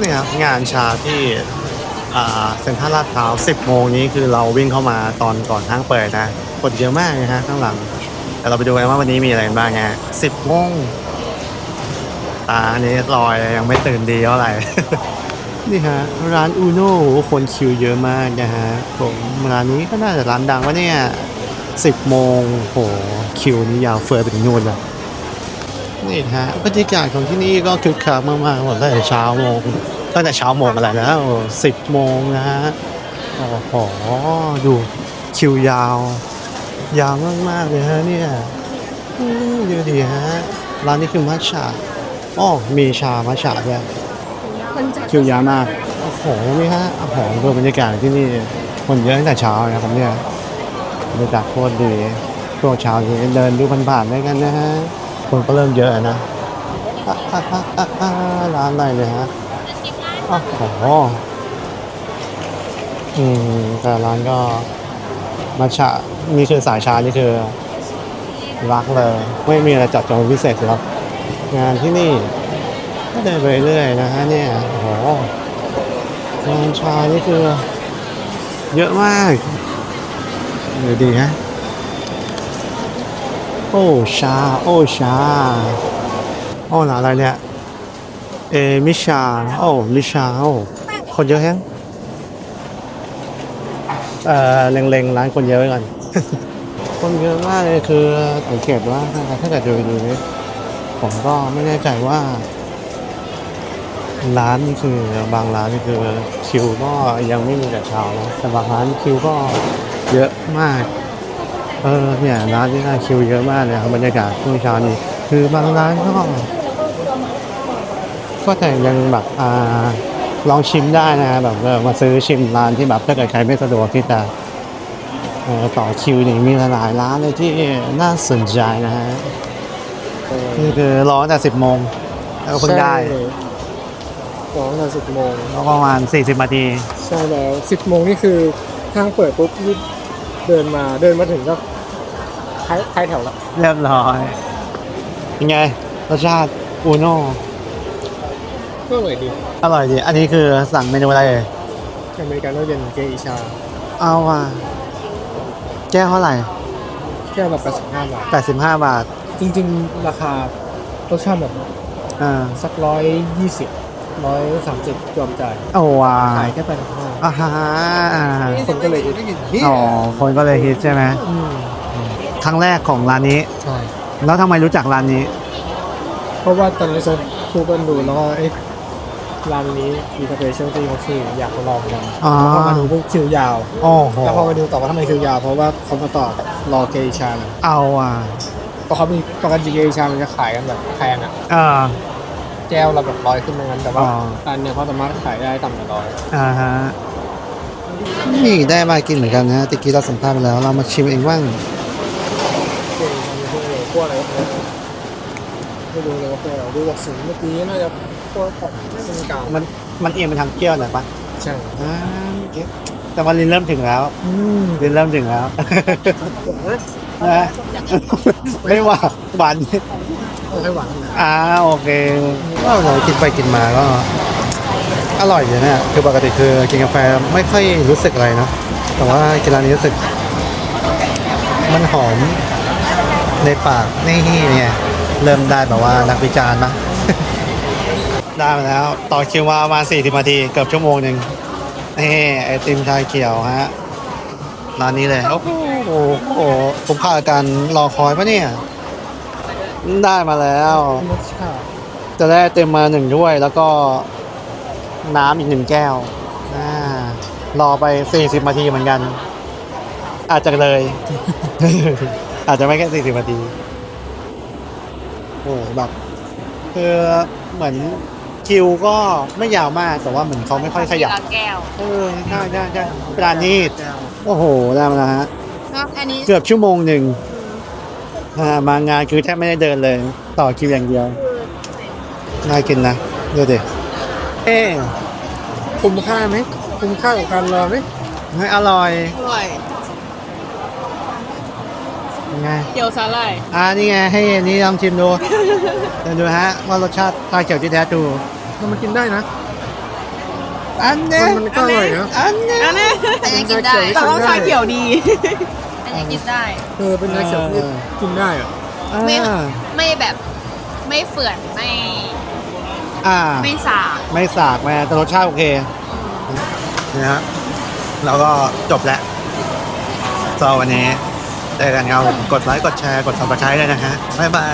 นี่ครับงานชาที่เซ็นทรัลลาดพร้าว 10 โมงนี้คือเราวิ่งเข้ามาตอนก่อนห้างเปิดนะคนเยอะมากนะฮะข้างหลังแต่เราไปดูกันว่าวันนี้มีอะไรบ้างฮะ10โมงตาอันนี้ลอยยังไม่ตื่นดีเท่าไหร่ นี่ฮะ ร้านอูโน่คนคิวเยอะมากนะฮะผมร้านนี้ก็น่าจะร้านดังวะเนี่ย10โมงโหคิวนี้ยาวเฟือยไปถึงนู่นเลย นี่นะฮะบรรยากาศของที่นี่ก็คึกคักมากๆหมดตั้งแต่เช้าโมงตั้งแต่เช้าโมงอะไรแล้วสิบโมงนะฮะโอ้โหดูคิวยาว ยาวมากๆเลยฮะเนี่ยอืมดูดิฮะร้านนี้คือมัชชาอ๋อมีชามัชชาด้วยคิวยาวมากโอ้โหนี่ฮะโอ้โหดูบรรยากาศที่นี่คนเยอะตั้งแต่เช้านะครับเนี่ยบรรยากาศโคตรดีช่วงเช้านี้เดินดูผ่านๆด้วยกันนะฮะ คนก็เริ่มเยอะนะร้านไรเนี่ยฮะอ๋อโหอืมแต่ร้านก็มาชานี่คือสายชานี่คือรักเลย ไม่มีอะไรจัดจองพิเศษครับ งานที่นี่ก็เดินไปเรื่อยนะฮะเนี่ยโอ้โหงานชานี่คือ เยอะมากดูดีฮะ อ้ชา โอ้ชาโอ้ร้าอะไรเนี่ย เอมิชา โอ้มิชาโอ้คนเยอะแฮงเอ่อเล็งๆร้านคนเยอะไว้ก่อน คนเยอะมากเลยคือสังเกตว่าถ้าเกิดดูดูนี่ผมก็ไม่แน่ใจว่า ร้านนี่คือบางร้านนี่คือคิวก็ยังไม่มีแต่เช้านะแต่บางร้านคิวก็เยอะมาก เออเนี่ยร้านที่น่าคิวเยอะมากเลยครับบรรยากาศช่วงเช้านี้คือบางร้านก็ก็แต่ยังแบบอ่าลองชิมได้นะแบบเออมาซื้อชิมร้านที่แบบถ้าเกิดใครไม่สะดวกที่จะเอ่อต่อคิวนี่มีหลายๆร้านเลยที่น่าสนใจนะฮะนี่คือรอตั้งแต่สิบโมงแล้วก็เพิ่งได้สองถึงสิบโมงก็ประมาณสี่สิบนาทีใช่แล้วสิบโมงนี่คือห้างเปิดปุ๊บรีบเดินมาเดินมาถึงก็ ท้ายท้ายแถวละเรียบร้อยยังไงรสชาติอูโน่ก็อร่อยดีอร่อยดีอันนี้คือสั่งเมนูอะไรเอ่ยอเมริกาโน่เย็นเกอิชา เอาอะแก้วเท่าไหร่แค่แบบแปดสิบห้าบาท 85 บาทจริง ๆ ราคารสชาติแบบอ่าสักร้อยยี่สิบร้อยสามสิบยอมจ่ายโอ้ว้าขายแค่แปดสิบห้าอ่าฮะคนก็เลยคิดอ๋อคนก็เลยฮิตใช่ไหม อืม ครั้งแรกของร้านนี้ ใช่ แล้วทำไมรู้จักร้านนี้ เพราะว่าตอนนี้ฉันคู่กันดูแล้วก็เอ๊ะร้านนี้มีสเปเชียลตี้เขาชื่ออยากมาลองกันอ๋อแล้วพอมาดูปุ๊บคิวยาวโอ้โหแล้วพอมาดูต่อว่าทำไมคิวยาว เพราะว่าเขามาต่อรอเกอิชาเลยเอาอะเพราะเขามีปกติเกอิชามันจะขายกันแบบแพงอะอ่าแก้วละแบบร้อยขึ้นตรงนั้นแต่ว่าอ๋อ ร้านเนี่ยเขาสามารถขายได้ต่ำกว่าร้อยอ่าฮะนี่ได้มากินเหมือนกันนะตะกี้เราสัมภาษณ์ไปแล้ว เรามาชิมเองบ้างเกอิชา มีพวกอะไรพวกอะไรพวกอะไรไม่รู้เลยว่าพวกอะไรดูจากสูงเมื่อกี้น่าจะพวกของเส้นกลางมันมันเอียงไปทางเปรี้ยวหน่อยปะใช่อ่าโอเคแต่วันลินเริ่มถึงแล้วอืมลินเริ่มถึงแล้ว นะไม่หวานหวานไม่ค่อยหวานนะอ่าโอเคก็เรากินไปกินมาก็ อร่อยอยู่เนี่ยคือปกติคือกินกาแฟไม่ค่อยรู้สึกอะไรเนอะแต่ว่ากินร้านนี้รู้สึก มันหอม ในปากนี่เนี่ยเริ่มได้แบบว่านักวิจารณ์ปะได้มาแล้ว ต่อคิวมาประมาณ40นาทีเกือบชั่วโมงหนึ่งนี่ไอติมชาเขียวฮะร้านนี้เลย โอ้โหโอ้โหผมพาการรอคอยปะเนี่ย ได้มาแล้ว จะได้เต็มมาหนึ่งด้วยแล้วก็น้ำอีกหนึ่งแก้วรอ่ารอไป40นาทีเหมือนกัน อาจจะเลย อาจจะไม่แค่40นาทีโอ้แบบคือเหมือนคิวก็ไม่ยาวมากแต่ว่าเหมือนเขาไม่ค่อยขยับละแก้วเออใช่ใช่ใช่ปราณีตแก้วโอ้โหได้มาแล้วฮะครับอันนี้เกือบชั่วโมงหนึ่งอ่ามางานคือแทบไม่ได้เดินเลย ต่อคิวอย่างเดียวน่ากินนะดูดิเอ๊ะคุ้มค่าไหมคุ้มค่ากับการรอไหมไม่อร่อยอร่อย ยังไง เกี๊ยวสาหร่ายอ่านี่ไงให้อันนี้ลองชิมดู เดี๋ยวดูฮะว่ารสชาติชาเขียวที่แท้ทรูเรามากินได้นะ อันเนี้ยมันก็อร่อยนะ อันเนี้ยอันนี้แต่ยังกินได้แต่ว่าชาเขียวดีแต่ยังกินได้เออเป็นน้ำเขียวที่กินได้อะไม่อ่าไม่แบบไม่เฟื่อนไม่อ่าไม่สาบไม่สากแม่แต่รสชาติโอเคนะฮะแล้วก็จบแล้วสำหรับวันนี้ เจอกันครับกดไลค์กดแชร์กด subscribe ด้วยนะฮะบ๊ายบาย